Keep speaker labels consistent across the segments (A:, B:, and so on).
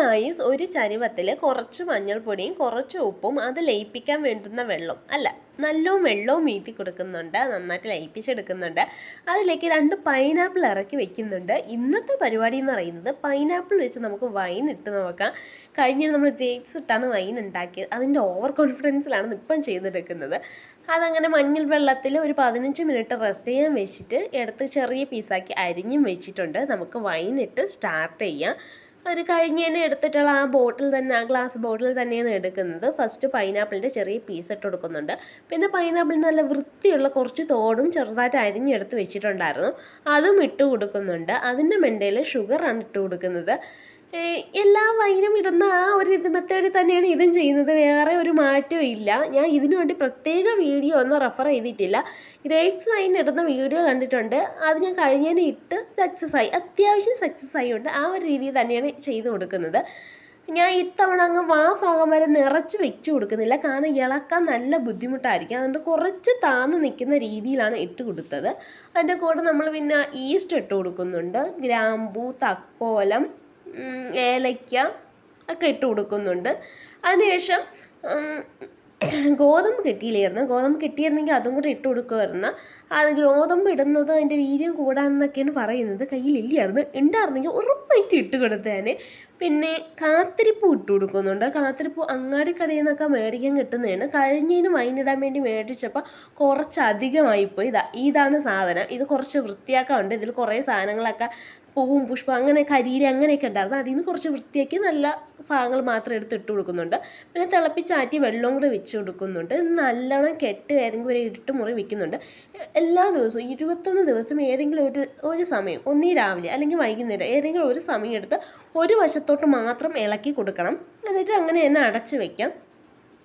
A: Guys ഒരു ചരുവത്തിൽ കുറച്ച് മഞ്ഞൾപ്പൊടിയും കുറച്ച് ഉപ്പും അത് ലയിപ്പിക്കാൻ വേണ്ടുന്ന വെള്ളം അല്ല നല്ലോണം വെള്ളവും വീത്തി കൊടുക്കുന്നുണ്ട് നന്നായിട്ട് ലയിപ്പിച്ചെടുക്കുന്നുണ്ട്. അതിലേക്ക് രണ്ട് പൈനാപ്പിൾ ഇറക്കി വെക്കുന്നുണ്ട്. ഇന്നത്തെ പരിപാടി എന്ന് പറയുന്നത് പൈനാപ്പിൾ വെച്ച് നമുക്ക് വൈൻ ഇട്ട് നോക്കാം. കഴിഞ്ഞ നമ്മൾ ഗ്രേപ്സ് ഇട്ടാണ് വൈൻ ഉണ്ടാക്കിയത്. അതിന്റെ ഓവർ കോൺഫിഡൻസിലാണ് ഇപ്പം ചെയ്തെടുക്കുന്നത്. അതങ്ങനെ മഞ്ഞൾ വെള്ളത്തിൽ ഒരു പതിനഞ്ച് മിനിറ്റ് റെസ്റ്റ് ചെയ്യാൻ വെച്ചിട്ട് എടുത്ത് ചെറിയ പീസാക്കി അരിഞ്ഞും വെച്ചിട്ടുണ്ട്. നമുക്ക് വൈൻ ഇട്ട് സ്റ്റാർട്ട് ചെയ്യാം. ഒരു കഴിഞ്ഞതിന് എടുത്തിട്ടുള്ള ആ ബോട്ടിൽ തന്നെ ആ ഗ്ലാസ് ബോട്ടിൽ തന്നെയാണ് എടുക്കുന്നത്. ഫസ്റ്റ് പൈനാപ്പിളിന്റെ ചെറിയ പീസ് ഇട്ട് കൊടുക്കുന്നുണ്ട്. പിന്നെ പൈനാപ്പിളിന് നല്ല വൃത്തിയുള്ള കുറച്ച് തോടും ചെറുതായിട്ട് അരിഞ്ഞെടുത്ത് വെച്ചിട്ടുണ്ടായിരുന്നു. അതും ഇട്ട് കൊടുക്കുന്നുണ്ട്. അതിന്റെ മെണ്ടയിൽ ഷുഗറാണ് ഇട്ട് കൊടുക്കുന്നത്. എല്ലാ വൈനും ഇടുന്ന ആ ഒരു ഇത് മെത്തേഡിൽ തന്നെയാണ് ഇതും ചെയ്യുന്നത്. വേറെ ഒരു മാറ്റവും ഇല്ല. ഞാൻ ഇതിനു വേണ്ടി പ്രത്യേക വീഡിയോ ഒന്നും റെഫർ ചെയ്തിട്ടില്ല. ഗ്രേപ്സ് വൈൻ ഇടുന്ന വീഡിയോ കണ്ടിട്ടുണ്ട്. അത് ഞാൻ കഴിഞ്ഞതിനെ ഇട്ട് സക്സസ് ആയി. അത്യാവശ്യം സക്സസ് ആയിട്ടുണ്ട്. ആ ഒരു രീതിയിൽ തന്നെയാണ് ചെയ്തു കൊടുക്കുന്നത്. ഞാൻ ഇത്തവണ അങ്ങ് വാ ഭാഗം വരെ നിറച്ച് വെച്ച് കൊടുക്കുന്നില്ല. കാരണം ഇളക്കാൻ നല്ല ബുദ്ധിമുട്ടായിരിക്കും. അതുകൊണ്ട് കുറച്ച് താന്ന് നിൽക്കുന്ന രീതിയിലാണ് ഇട്ട് കൊടുത്തത്. അതിന്റെ കൂടെ നമ്മൾ പിന്നെ ഈസ്റ്റ് ഇട്ട് കൊടുക്കുന്നുണ്ട്. ഗ്രാമ്പൂ തക്കോലം ഏലയ്ക്ക ഒക്കെ ഇട്ട് കൊടുക്കുന്നുണ്ട്. അതിനുശേഷം ഗോതമ്പ് കിട്ടിയില്ലായിരുന്നു. ഗോതമ്പ് കിട്ടിയിരുന്നെങ്കിൽ അതും കൂടെ ഇട്ട് കൊടുക്കുമായിരുന്നു. അത് ഗോതമ്പ് ഇടുന്നത് അതിന്റെ വീര്യം കൂടാന്നൊക്കെയാണ് പറയുന്നത്. കയ്യിലില്ലായിരുന്നു ഉണ്ടായിരുന്നെങ്കിൽ ഉറപ്പായിട്ട് ഇട്ട് കൊടുത്തേനെ. പിന്നെ കാത്തിരിപ്പ് ഇട്ട് കൊടുക്കുന്നുണ്ട്. കാത്തിരിപ്പ് അങ്ങാടി കടയിൽ നിന്നൊക്കെ മേടിക്കാൻ കിട്ടുന്നതാണ്. കഴിഞ്ഞതിന് വൈനിടാൻ വേണ്ടി മേടിച്ചപ്പോൾ കുറച്ച് അധികമായിപ്പോയി ഇതാ ഇതാണ് സാധനം. ഇത് കുറച്ച് വൃത്തിയാക്കാറുണ്ട് ഇതിൽ കുറേ സാധനങ്ങളൊക്കെ പൂവും പുഷ്പം അങ്ങനെ കരിയില അങ്ങനെയൊക്കെ ഉണ്ടായിരുന്നു. അതിൽ നിന്ന് കുറച്ച് വൃത്തിയാക്കി നല്ല ഭാഗങ്ങൾ മാത്രം എടുത്ത് ഇട്ട് കൊടുക്കുന്നുണ്ട്. പിന്നെ തിളപ്പിച്ചാറ്റി വെള്ളവും കൂടെ വെച്ച് കൊടുക്കുന്നുണ്ട്. നല്ലോണം കെട്ട് ഏതെങ്കിലും ഒരു ഇരുട്ട് മുറി വെക്കുന്നുണ്ട്. എല്ലാ ദിവസവും ഇരുപത്തൊന്ന് ദിവസം ഏതെങ്കിലും ഒരു ഒരു സമയം ഒന്നീ രാവിലെ അല്ലെങ്കിൽ വൈകുന്നേരം ഏതെങ്കിലും ഒരു സമയം എടുത്ത് ഒരു വശത്തോട്ട് മാത്രം ഇളക്കി കൊടുക്കണം. എന്നിട്ട് അങ്ങനെ തന്നെ അടച്ച് വയ്ക്കാം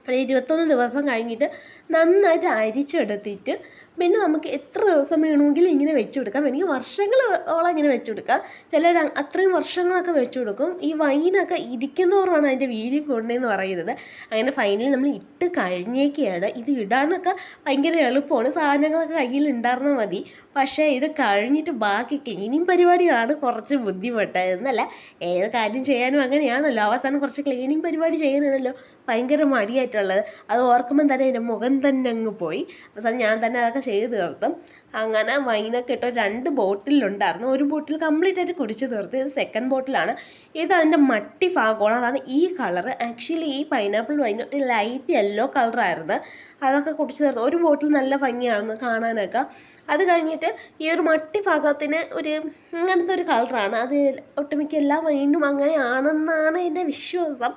A: ഒരു ഇരുപത്തൊന്ന് ദിവസം കഴിഞ്ഞിട്ട് നന്നായിട്ട് അരിച്ചെടുത്തിട്ട് പിന്നെ നമുക്ക് എത്ര ദിവസം വേണമെങ്കിലും ഇങ്ങനെ വെച്ച് കൊടുക്കാം വേണമെങ്കിൽ വർഷങ്ങളോളം ഇങ്ങനെ വെച്ച് കൊടുക്കാം ചിലർ അത്രയും വർഷങ്ങളൊക്കെ വെച്ച് കൊടുക്കും ഈ വൈനൊക്കെ ഇരിക്കുന്നവരാണ് അതിന്റെ വീര്യം കൂടുന്നതെന്ന് പറയുന്നത്. അങ്ങനെ ഫൈനലി നമ്മൾ ഇട്ട് കഴിഞ്ഞേക്കെയാണ്. ഇത് ഇടാനൊക്കെ ഭയങ്കര എളുപ്പമാണ്. സാധനങ്ങളൊക്കെ കയ്യിൽ ഉണ്ടായിരുന്നാൽ മതി. പക്ഷേ ഇത് കഴിഞ്ഞിട്ട് ബാക്കി ക്ലീനിങ് പരിപാടിയാണ് കുറച്ച് ബുദ്ധിമുട്ട് എന്നല്ല ഏത് കാര്യം ചെയ്യാനും അങ്ങനെയാണല്ലോ. അവസാനം കുറച്ച് ക്ലീനിങ് പരിപാടി ചെയ്യാനാണല്ലോ ഭയങ്കര മടിയായിട്ടുള്ളത്. അത് ഓർക്കുമ്പം തന്നെ എന്റെ മുഖം തന്നെ അങ്ങ് പോയി. അവസാനം ഞാൻ തന്നെ അതൊക്കെ ചെയ്ത് തീർത്തും. അങ്ങനെ വൈനൊക്കെ ഇട്ട് രണ്ട് ബോട്ടിലുണ്ടായിരുന്നു. ഒരു ബോട്ടിൽ കംപ്ലീറ്റ് ആയിട്ട് കുടിച്ച് തീർത്ത്. ഇത് സെക്കൻഡ് ബോട്ടിലാണ്. ഇത് അതിന്റെ മട്ടി ഭാഗമാണ്. അതാണ് ഈ കളർ ആക്ച്വലി ഈ പൈനാപ്പിൾ വൈൻ ഒരു ലൈറ്റ് യെല്ലോ കളറായിരുന്നു അതൊക്കെ കുടിച്ച് തീർത്ത്. ഒരു ബോട്ടിൽ നല്ല ഭംഗിയായിരുന്നു കാണാനൊക്കെ. അത് കഴിഞ്ഞിട്ട് ഈ ഒരു മട്ടി ഭാഗത്തിന് ഒരു അങ്ങനത്തെ ഒരു കളറാണ് അത് ഒട്ടുമിക്ക എല്ലാ വൈനും അങ്ങനെയാണെന്നാണ് എന്റെ വിശ്വാസം.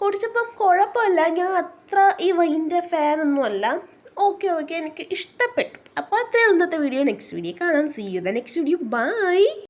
A: കുടിച്ചപ്പം കുഴപ്പമില്ല. ഞാൻ അത്ര ഈ വൈന്റെ ഫാനൊന്നും അല്ല ഓക്കെ ഓക്കെ എനിക്ക് ഇഷ്ടപ്പെട്ടു. അപ്പോൾ അത്രയും ഇന്നത്തെ വീഡിയോ നെക്സ്റ്റ് വീഡിയോ കാണാം. See you the next video bye